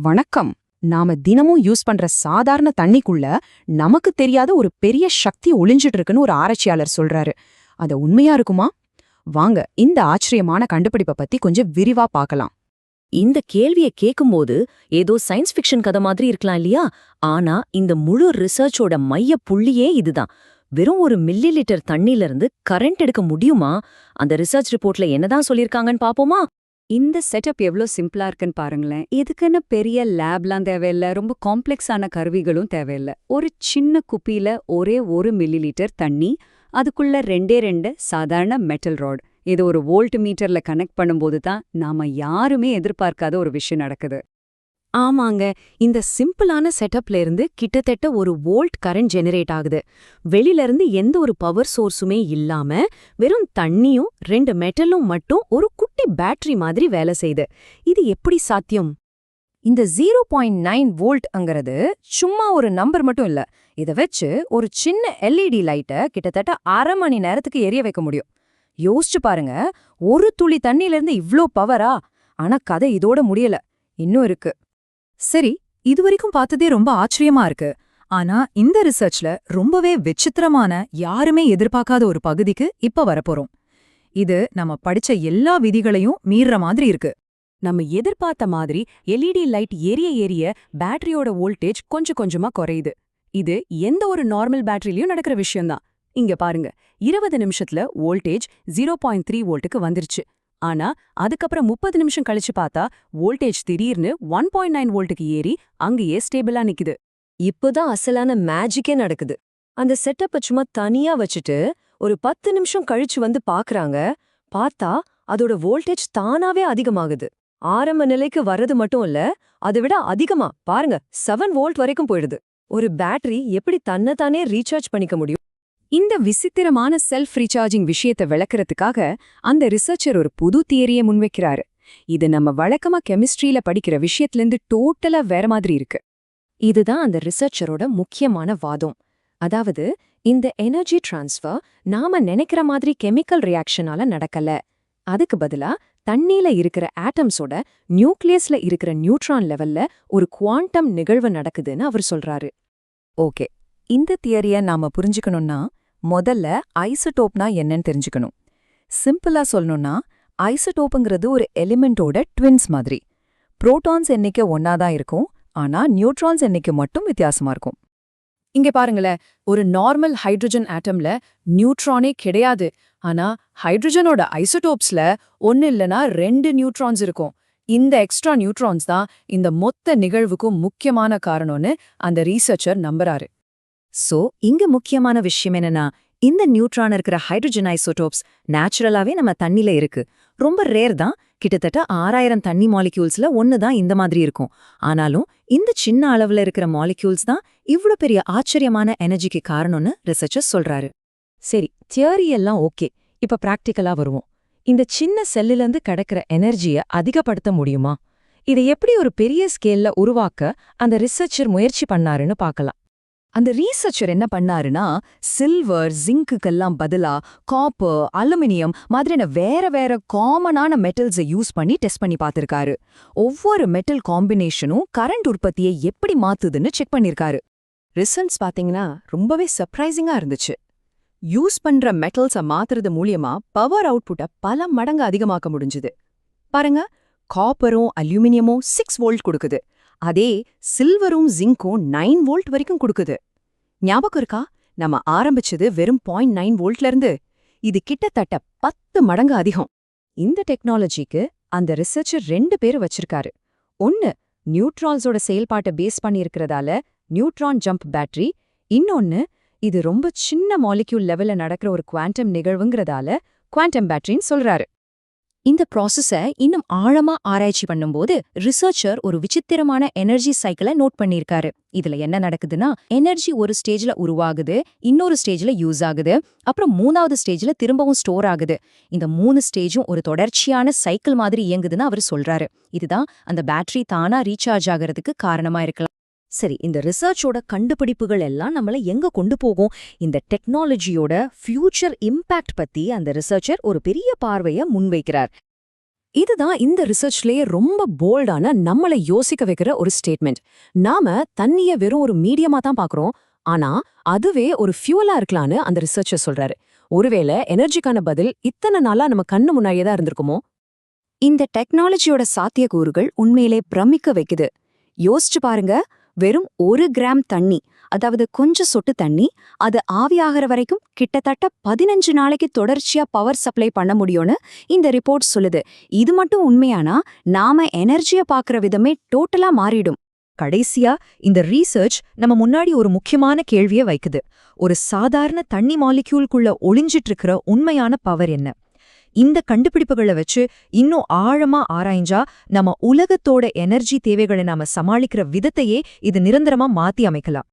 வணக்கம். நாம தினமும் யூஸ் பண்ற சாதாரண தண்ணிக்குள்ள நமக்கு தெரியாத ஒரு பெரிய சக்தி ஒளிஞ்சிட்டு இருக்குன்னு ஒரு ஆராய்ச்சியாளர் சொல்றாரு. அது உண்மையா இருக்குமா? வாங்க இந்த ஆச்சரியமான கண்டுபிடிப்பை பத்தி கொஞ்சம் விரிவா பார்க்கலாம். இந்த கேள்விய கேக்கும்போது ஏதோ சயின்ஸ் ஃபிக்ஷன் கதை மாதிரி இருக்கலாம் இல்லையா? ஆனா இந்த முழு ரிசர்ச்சோட மைய புள்ளியே இதுதான். வெறும் ஒரு மில்லி லிட்டர் தண்ணில இருந்து கரண்ட் எடுக்க முடியுமா? அந்த ரிசர்ச் ரிப்போர்ட்ல என்னதான் சொல்லிருக்காங்கன்னு பாப்போமா இந்த செட்டப் எவ்வளோ சிம்பிளா இருக்குன்னு பாருங்களேன். இதுக்குன்னு பெரிய லேப்லாம் தேவையில்ல ரொம்ப காம்ப்ளெக்ஸான கருவிகளும் தேவையில்ல. ஒரு சின்ன குப்பியில ஒரே ஒரு மில்லி லிட்டர் தண்ணி அதுக்குள்ள ரெண்டே ரெண்டு சாதாரண மெட்டல் ராட் இது ஒரு வோல்ட் மீட்டர்ல கனெக்ட் பண்ணும்போது தான் நாம யாருமே எதிர்பார்க்காத ஒரு விஷயம் நடக்குது. ஆமாங்க இந்த சிம்பிளான செட்டப்ல இருந்து கிட்டத்தட்ட ஒரு வோல்ட் கரண்ட் ஜெனரேட் ஆகுது. வெளியில இருந்து எந்த ஒரு பவர் சோர்ஸுமே இல்லாம வெறும் தண்ணியும் ரெண்டு மெட்டலும் மட்டும் ஒரு குட்டி பேட்டரி மாதிரி வேலை செய்யுது. இது எப்படி சாத்தியம்? இந்த ஜீரோ பாயிண்ட் நைன் வோல்ட்ங்கிறது சும்மா ஒரு நம்பர் மட்டும் இல்ல. இத வச்சு ஒரு சின்ன எல்இடி லைட்டை கிட்டத்தட்ட அரை மணி நேரத்துக்கு எரிய வைக்க முடியும். யோசிச்சு பாருங்க ஒரு துளி தண்ணியில இருந்து இவ்ளோ பவரா? ஆனா கதை இதோட முடியல. இன்னும் இருக்கு. சரி இதுவரைக்கும் பார்த்ததே ரொம்ப ஆச்சரியமா இருக்கு. ஆனா இந்த ரிசர்ச்ல ரொம்பவே விசித்திரமான யாருமே எதிர்பார்க்காத ஒரு பகுதிக்கு இப்ப வரப்போறோம். இது நம்ம படிச்ச எல்லா விதிகளையும் மீறுற மாதிரி இருக்கு. நம்ம எதிர்பார்த்த மாதிரி எல்இடி லைட் எரிய எரிய பேட்டரியோட வோல்டேஜ் கொஞ்சம் கொஞ்சமா குறையுது. இது எந்த ஒரு நார்மல் பேட்டரியிலயும் நடக்கிற விஷயம்தான். இங்க பாருங்க இருபது நிமிஷத்துல வோல்டேஜ் ஜீரோ பாயிண்ட் த்ரீ வோல்ட்டுக்கு வந்துருச்சு. ஆனா அதுக்கப்புறம் முப்பது நிமிஷம் கழிச்சு பார்த்தா வோல்டேஜ் திடீர்னு ஒன் பாயிண்ட் நைன் வோல்ட்டுக்கு ஏறி அங்கேயே ஸ்டேபிளா நிக்குது. இப்பதான் அசலான மேஜிக்கே நடக்குது. அந்த செட்டப்பை சும்மா தனியா வச்சுட்டு ஒரு பத்து நிமிஷம் கழிச்சு வந்து பாக்குறாங்க. பார்த்தா அதோட வோல்டேஜ் தானாவே அதிகமாகுது. ஆரம்ப நிலைக்கு வர்றது மட்டும் இல்ல அதை விட அதிகமா. பாருங்க செவன் வோல்ட் வரைக்கும் போயிடுது. ஒரு பேட்டரி எப்படி தன்னைத்தானே ரீசார்ஜ் பண்ணிக்க முடியும்? இந்த விசித்திரமான செல்ஃப் ரீசார்ஜிங் விஷயத்தை விளக்குறதுக்காக அந்த ரிசர்ச்சர் ஒரு புது தியரியை முன்வைக்கிறாரு. இது நம்ம வழக்கமா கெமிஸ்ட்ரியில படிக்கிற விஷயத்திலிருந்து டோட்டலா வேற மாதிரி இருக்கு. இதுதான் அந்த ரிசர்ச்சரோட முக்கியமான வாதம். அதாவது இந்த எனர்ஜி டிரான்ஸ்ஃபர் நாம நினைக்கிற மாதிரி கெமிக்கல் ரியாக்ஷனால நடக்கல. அதுக்கு பதிலா தண்ணியில இருக்கிற ஆட்டம்ஸோட நியூக்ளியஸ்ல இருக்கிற நியூட்ரான் லெவல்ல ஒரு குவாண்டம் நிகழ்வு நடக்குதுன்னு அவர் சொல்றாரு. ஓகே இந்த தியரிய நாம புரிஞ்சுக்கணும்னா முதல்ல ஐசோடோப்னா என்னன்னு தெரிஞ்சுக்கணும். சிம்பிளா சொல்லணும்னா ஐசோடோப்புங்கிறது ஒரு எலிமெண்டோட ட்வின்ஸ் மாதிரி. புரோட்டான்ஸ் எண்ணிக்கை ஒன்னாதான் இருக்கும் ஆனா நியூட்ரான்ஸ் எண்ணிக்கை மட்டும் வித்தியாசமா இருக்கும். இங்க பாருங்களேன் ஒரு நார்மல் ஹைட்ரஜன் ஆட்டம்ல நியூட்ரானே கிடையாது ஆனா ஹைட்ரஜனோட ஐசோடோப்ஸ்ல ஒன்னு இல்லனா ரெண்டு நியூட்ரான்ஸ் இருக்கும். இந்த எக்ஸ்ட்ரா நியூட்ரான்ஸ் தான் இந்த மொத்த நிகழ்வுக்கும் முக்கியமான காரணம்னு அந்த ரீசர்ச்சர் நம்புறாரு. சோ இங்க முக்கியமான விஷயம் என்னன்னா இந்த நியூட்ரான் இருக்கிற ஹைட்ரஜன் ஐசோடோப்ஸ் நேச்சுரலாவே நம்ம தண்ணில இருக்கு. ரொம்ப ரேர் தான். கிட்டத்தட்ட ஆறாயிரம் தண்ணி மாலிக்யூல்ஸ்ல ஒன்னு தான் இந்த மாதிரி இருக்கும். ஆனாலும் இந்த சின்ன அளவுல இருக்கிற மாலிக்யூல்ஸ் தான் இவ்ளோ பெரிய ஆச்சரியமான எனர்ஜிக்கு காரணம்னு ரிசர்ச்சர் சொல்றாரு. சரி தியரி எல்லாம் ஓகே இப்ப பிராக்டிக்கலா வருவோம். இந்த சின்ன செல்லிலிருந்து கிடைக்கிற எனர்ஜிய அதிகப்படுத்த முடியுமா? இதை எப்படி ஒரு பெரிய ஸ்கேல்ல உருவாக்க அந்த ரிசர்ச்சர் முயற்சி பண்ணாருன்னு பார்க்கலாம். அந்த ரீசர்ச்சர் என்ன பண்ணாருன்னா சில்வர் ஜிங்க்குக்கெல்லாம் பதிலா காப்பர் அலுமினியம் மாதிரியான வேற வேற காமனான மெட்டல்ஸை யூஸ் பண்ணி டெஸ்ட் பண்ணி பார்த்திருக்காரு. ஒவ்வொரு மெட்டல் காம்பினேஷனும் கரண்ட் உற்பத்தியை எப்படி மாத்துதுன்னு செக் பண்ணிருக்காரு. ரிசல்ட்ஸ் பாத்தீங்கன்னா ரொம்பவே சர்ப்ரைசிங்கா இருந்துச்சு. யூஸ் பண்ற மெட்டல்ஸை மாத்துறது மூலியமா பவர் அவுட்புட்டை பல மடங்கு அதிகமாக்க முடிஞ்சுது. பாருங்க காப்பரும் அலுமினியமும் சிக்ஸ் வோல்ட் கொடுக்குது. அதே சில்வரும் ஜிங்கும் நைன் வோல்ட் வரைக்கும் கொடுக்குது. ஞாபகம் இருக்கா? நம்ம ஆரம்பிச்சது வெறும் பாயிண்ட் நைன் வோல்ட்ல இருந்து. இது கிட்டத்தட்ட பத்து மடங்கு அதிகம். இந்த டெக்னாலஜிக்கு அந்த ரிசர்ச்சர் ரெண்டு பேர் வச்சிருக்காரு. ஒன்னு நியூட்ரான்ஸோட செயல்பாட்டை பேஸ் பண்ணியிருக்கிறதால நியூட்ரான் ஜம்ப் பேட்டரி. இன்னொன்னு இது ரொம்ப சின்ன மாலிக்யூல் லெவல்ல நடக்கிற ஒரு குவாண்டம் நிகழ்வுங்கிறதால குவாண்டம் பேட்டரின்னு சொல்றாரு. இந்த ப்ராசஸ இன்னும் ஆழமா ஆராய்ச்சி பண்ணும்போது ரிசர்ச்சர் ஒரு விசித்திரமான எனர்ஜி சைக்கிளை நோட் பண்ணியிருக்காரு. இதுல என்ன நடக்குதுன்னா எனர்ஜி ஒரு ஸ்டேஜ்ல உருவாகுது இன்னொரு ஸ்டேஜ்ல யூஸ் ஆகுது அப்புறம் மூணாவது ஸ்டேஜ்ல திரும்பவும் ஸ்டோர் ஆகுது. இந்த மூணு ஸ்டேஜும் ஒரு தொடர்ச்சியான சைக்கிள் மாதிரி இயங்குதுன்னு அவர் சொல்றாரு. இதுதான் அந்த பேட்டரி தானா ரீசார்ஜ் ஆகிறதுக்கு காரணமா இருக்கலாம். சரி இந்த ரிசர்ச்சோட கண்டுபிடிப்புகள் எல்லாம் நம்மள எங்க கொண்டு போகும்? இந்த டெக்னாலஜியோட ஃபியூச்சர் இம்பாக்ட் பத்தி அந்த ரிசர்ச்சர் ஒரு பெரிய பார்வைய முன்வைக்கிறார். இதுதான் இந்த ரிசர்ச்லயே ரொம்ப போல்டான நம்மளை யோசிக்க வைக்கிற ஒரு ஸ்டேட்மெண்ட் நாம தண்ணிய வெறும் ஒரு மீடியமா தான் பாக்குறோம். ஆனா அதுவே ஒரு ஃபியூலா இருக்கலாம்னு அந்த ரிசர்ச்சர் சொல்றாரு. ஒருவேளை எனர்ஜிக்கான பதில் இத்தனை நாளா நம்ம கண்ணு முன்னாடியே தான் இருந்திருக்குமோ? இந்த டெக்னாலஜியோட சாத்தியக்கூறுகள் உண்மையிலே பிரமிக்க வைக்குது. யோசிச்சு பாருங்க வெறும் ஒரு கிராம் தண்ணி அதாவது கொஞ்சம் சொட்டு தண்ணி அது ஆவியாகிற வரைக்கும் கிட்டத்தட்ட பதினஞ்சு நாளைக்கு தொடர்ச்சியா பவர் சப்ளை பண்ண முடியும்னு இந்த ரிப்போர்ட் சொல்லுது. இது மட்டும் உண்மையானா? நாம எனர்ஜிய பாக்குற விதமே டோட்டலா மாறிடும். கடைசியா இந்த ரீசர்ச் நம்ம முன்னாடி ஒரு முக்கியமான கேள்வியை வைக்குது. ஒரு சாதாரண தண்ணி மாலிக்யூல்குள்ள ஒளிஞ்சிட்டு இருக்கிற உண்மையான பவர் என்ன? இந்த கண்டுபிடிப்புகளை வச்சு இன்னும் ஆழமா ஆராய்ஞ்சா நம்ம உலகத்தோட எனர்ஜி தேவைகளை நாம சமாளிக்கிற விதத்தையே இது நிரந்தரமா மாத்தி அமைக்கலாம்.